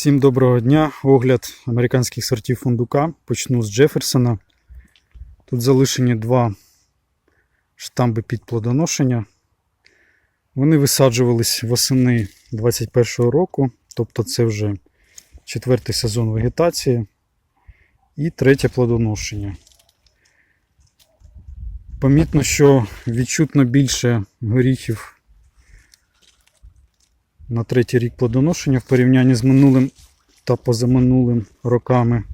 Всім доброго дня. Огляд американських сортів фундука. Почну з Джеферсона. Тут залишені два штамби під плодоношення. Вони висаджувались восени 21-го року, тобто це вже четвертий сезон вегетації і третє плодоношення. Помітно, що відчутно більше горіхів на третій рік плодоношення в порівнянні з минулим та позаминулим роками.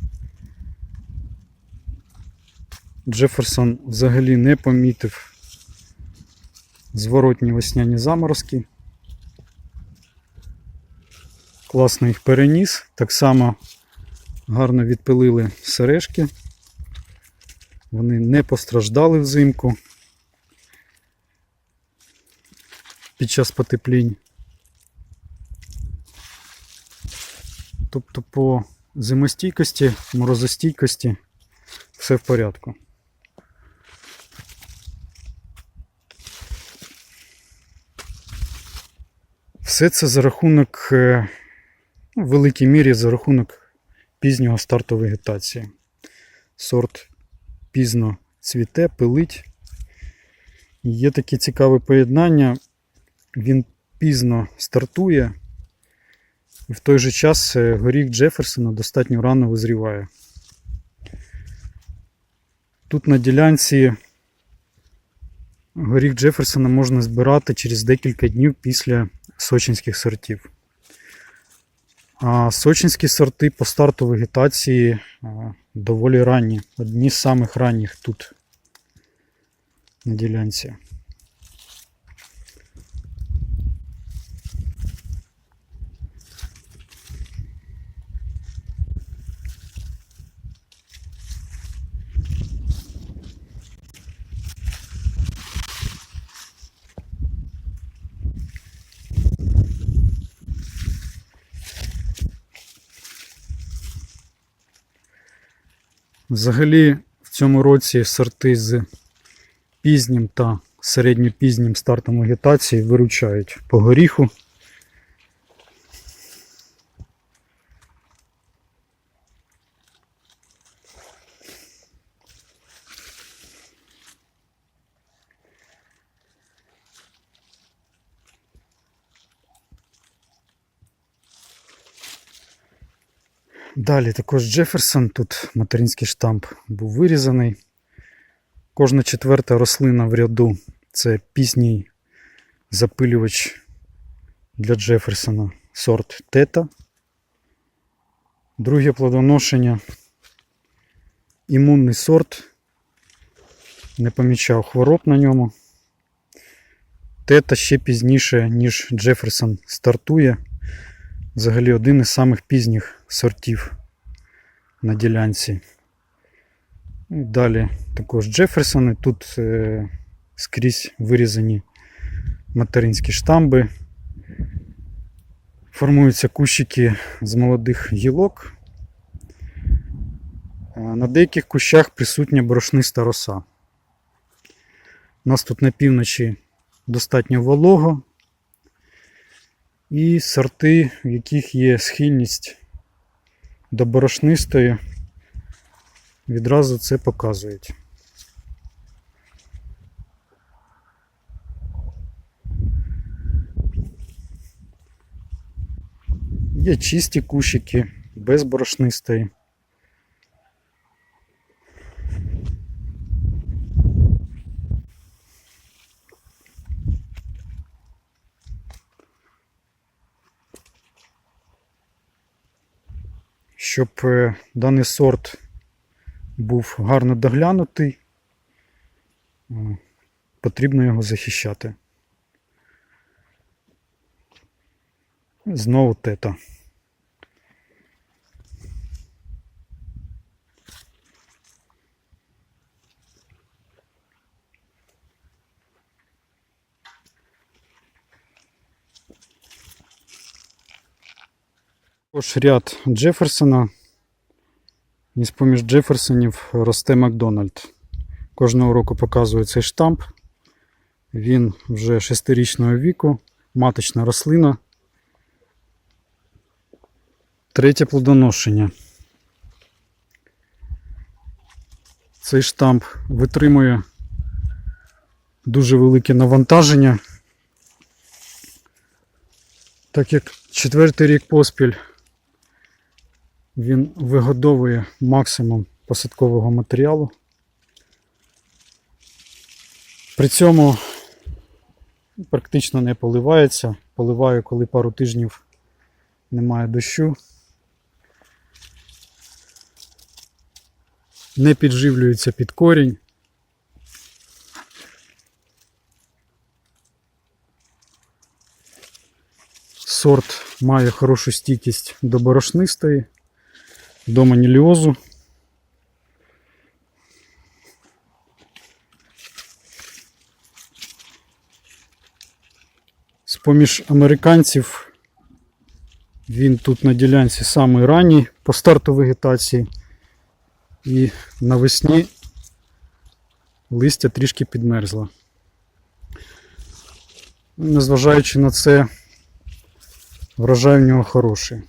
Джеферсон взагалі не помітив зворотні весняні заморозки. Класно їх переніс. Так само гарно відпилили сережки. Вони не постраждали взимку під час потеплінь. Тобто по зимостійкості, морозостійкості все в порядку. Все це за рахунок, е, ну, в великій мірі за рахунок пізнього старту вегетації. Сорт пізно цвіте, пилить. Є таке цікаве поєднання. Він пізно стартує, і в той же час е, горіх Джеферсона достатньо рано визріває. Тут на ділянці горіх Джеферсона можна збирати через декілька днів після сочинських сортів. А сочинські сорти по старту вегетації доволі ранні. Одні з самих ранніх тут на ділянці. Взагалі в цьому році сорти з пізнім та середньопізнім стартом вегетації виручають по горіху. Далі також Джеферсон. Тут материнський штамп був вирізаний. Кожна четверта рослина в ряду це пізній запилювач для Джеферсона сорт Тета. Друге плодоношення. Імунний сорт. Не помічав хвороб на ньому. Тета ще пізніше, ніж Джеферсон стартує. Взагалі один із самих пізніх сортів на ділянці. Далі також Джеферсони. Тут е, скрізь вирізані материнські штамби. Формуються кущики з молодих гілок. Е, На деяких кущах присутня борошниста роса. У нас тут на півночі достатньо волого, і сорти, в яких є схильність до борошнистої, відразу це показують. Є чисті кущики без борошнистої. Щоб е, даний сорт був гарно доглянутий, е, потрібно його захищати. Знову тета. Також ряд Джеферсона. І з-поміж Джеферсонів росте Макдональд. Кожного року показує цей штамп. Він вже шестирічного віку, маточна рослина. Третє плодоношення. Цей штамп витримує дуже велике навантаження. Так як четвертий рік поспіль він вигодовує максимум посадкового матеріалу. При цьому практично не поливається. Поливаю, коли пару тижнів немає дощу. Не підживлюється під корінь. Сорт має хорошу стійкість до борошнистої, до маніліозу. З-поміж американців він тут на ділянці самий ранній по старту вегетації. І навесні листя трішки підмерзло. Незважаючи на це, врожай в нього хороший,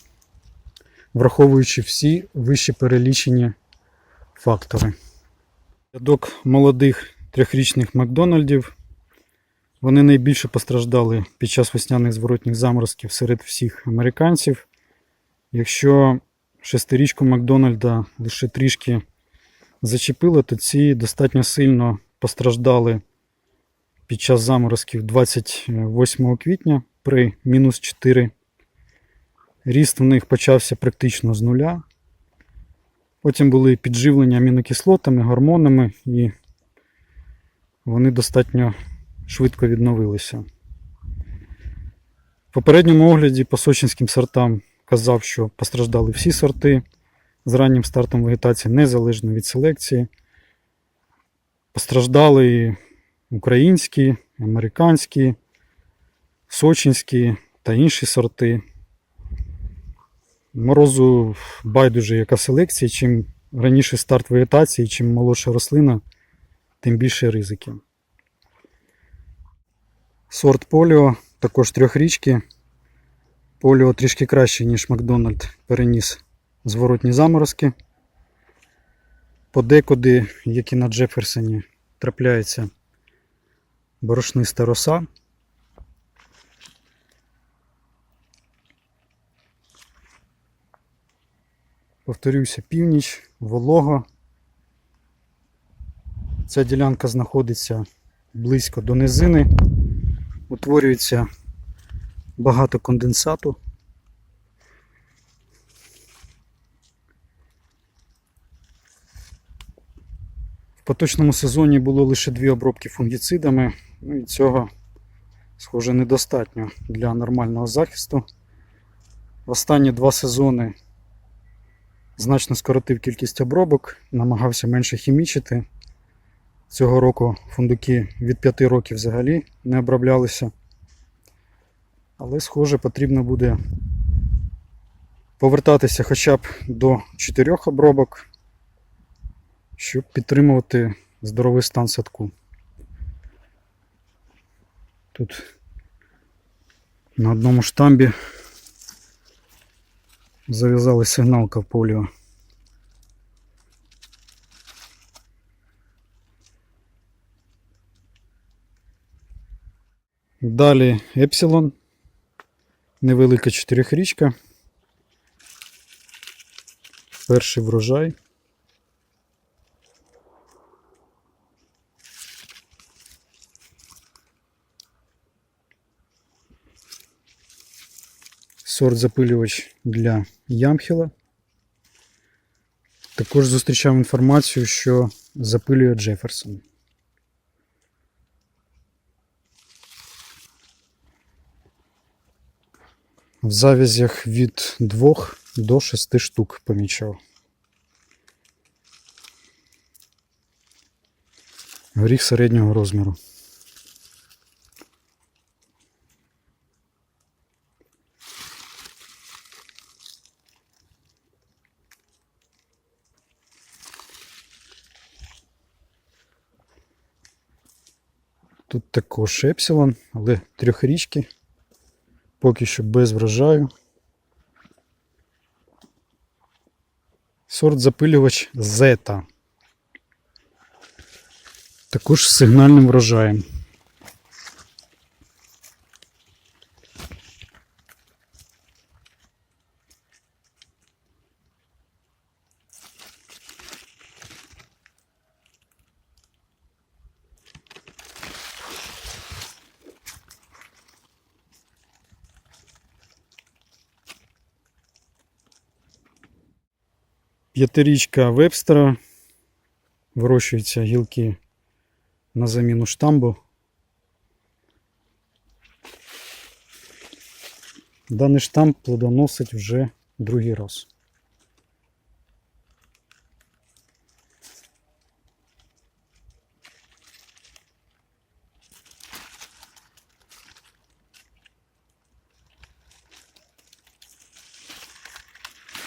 враховуючи всі вище перелічені фактори. Рядок молодих трьохрічних Макдональдів. Вони найбільше постраждали під час весняних зворотніх заморозків серед всіх американців. Якщо шестирічку Макдональда лише трішки зачепило, то ці достатньо сильно постраждали під час заморозків 28 квітня при мінус 4. Ріст в них почався практично з нуля. Потім були підживлення амінокислотами, гормонами, і вони достатньо швидко відновилися. В попередньому огляді по сочинським сортам казав, що постраждали всі сорти з раннім стартом вегетації, незалежно від селекції. Постраждали і українські, американські, сочинські та інші сорти. Морозу байдуже яка селекція, чим раніше старт вегетації, чим молодша рослина, тим більше ризики. Сорт поліо, також трьохрічки. Поліо трішки краще, ніж Макдональд переніс зворотні заморозки. Подекуди, як і на Джеферсоні, трапляється борошниста роса. Повторюся, північ, волого. Ця ділянка знаходиться близько до низини. Утворюється багато конденсату. В поточному сезоні було лише дві обробки фунгіцидами, ну і цього, схоже, недостатньо для нормального захисту. В останні два сезони значно скоротив кількість обробок, намагався менше хімічити. Цього року фундуки від 5 років взагалі не оброблялися. Але, схоже, потрібно буде повертатися хоча б до 4 обробок, щоб підтримувати здоровий стан садку. Тут на одному штамбі зав'язали сигналка в поліо. Далі Епсилон, невелика чотирихрічка, Перший врожай. Сорт запилювач для ямхіла. Також зустрічав інформацію, що запилює Джеферсон. В завязях від 2 до 6 штук помічав. Горіх середнього розміру. Тут також епсилон, але трьохрічки, поки що без врожаю. Сорт запилювач Зета. Також з сигнальним врожаєм. П'ятирічка Вебстера. Вирощуються гілки на заміну штамбу. Даний штамп плодоносить вже другий раз.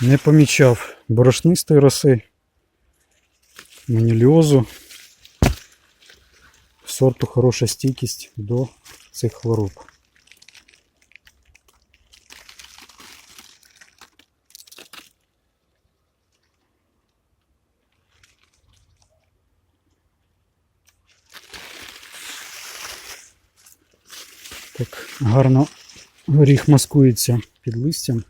Не помічав борошнистої роси, маніліозу. Сорту хороша стійкість до цих хвороб. Так, гарно горіх маскується під листям.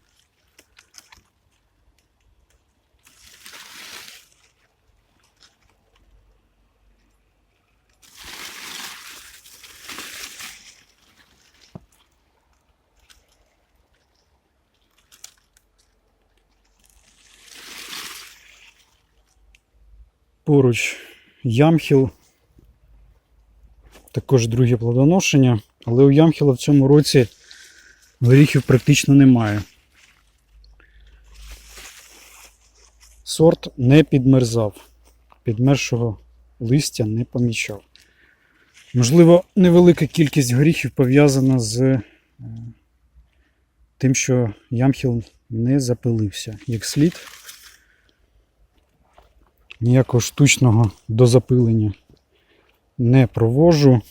Поруч ямхіл. Також друге плодоношення. Але у ямхіла в цьому році горіхів практично немає. Сорт не підмерзав. Підмершого листя не помічав. Можливо, невелика кількість горіхів пов'язана з е, тим, що ямхіл не запилився як слід. Ніякого штучного дозапилення не провожу.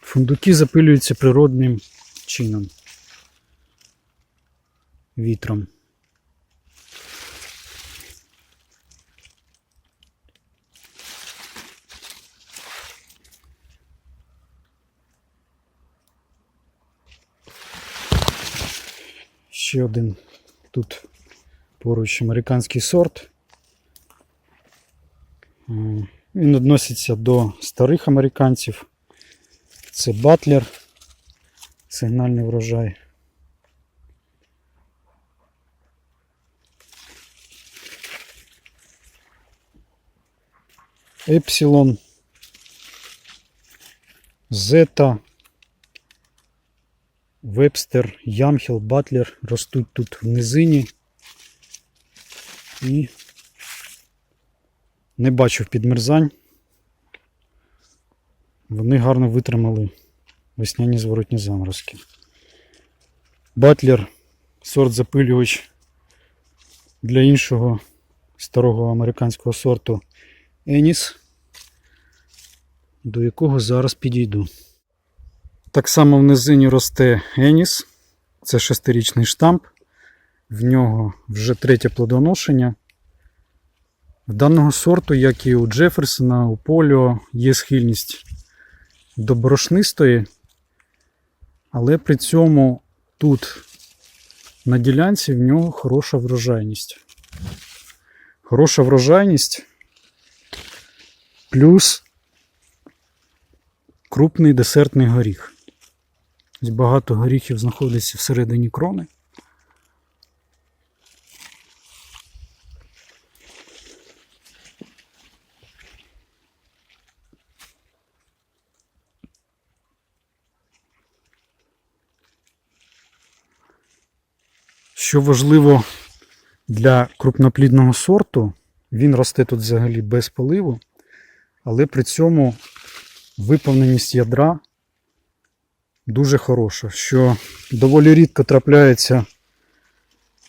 Фундуки запилюються природним чином. Вітром. Ще один тут поруч американський сорт. М, Він відноситься до старих американців. Це батлер, сигнальний врожай. Епсилон, Зета, Вебстер, Ямхіл, Батлер ростуть тут в низині. І не бачив підмерзань. Вони гарно витримали весняні зворотні заморозки. Батлер, сорт запилювач для іншого старого американського сорту Еніс, до якого зараз підійду. Так само в низині росте Еніс, це шестирічний штамп, в нього вже третє плодоношення. В даного сорту, як і у Джеферсона, у Поліо, є схильність до борошнистої, але при цьому тут на ділянці в нього хороша врожайність. Хороша врожайність плюс крупний десертний горіх. Багато горіхів знаходиться всередині крони. Що важливо для крупноплідного сорту, він росте тут взагалі без поливу, але при цьому виповненість ядра дуже хороша, що доволі рідко трапляється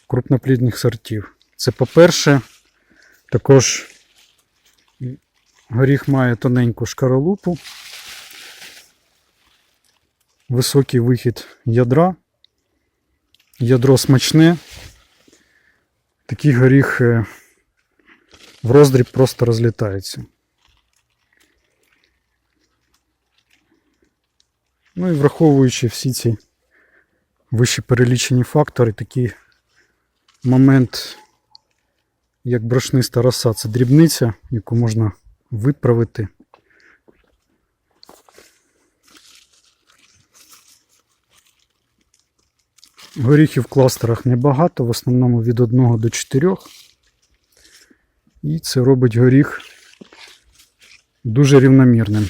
крупноплідних сортів. Це по-перше, також горіх має тоненьку шкаралупу, високий вихід ядра. ядро смачне. Такий горіх е, в роздріб просто розлітається. Ну і враховуючи всі ці вище перелічені фактори, такий момент, як брошниста роса, це дрібниця, яку можна виправити. Горіхів в кластерах небагато, в основному від 1 до 4. І це робить горіх дуже рівномірним.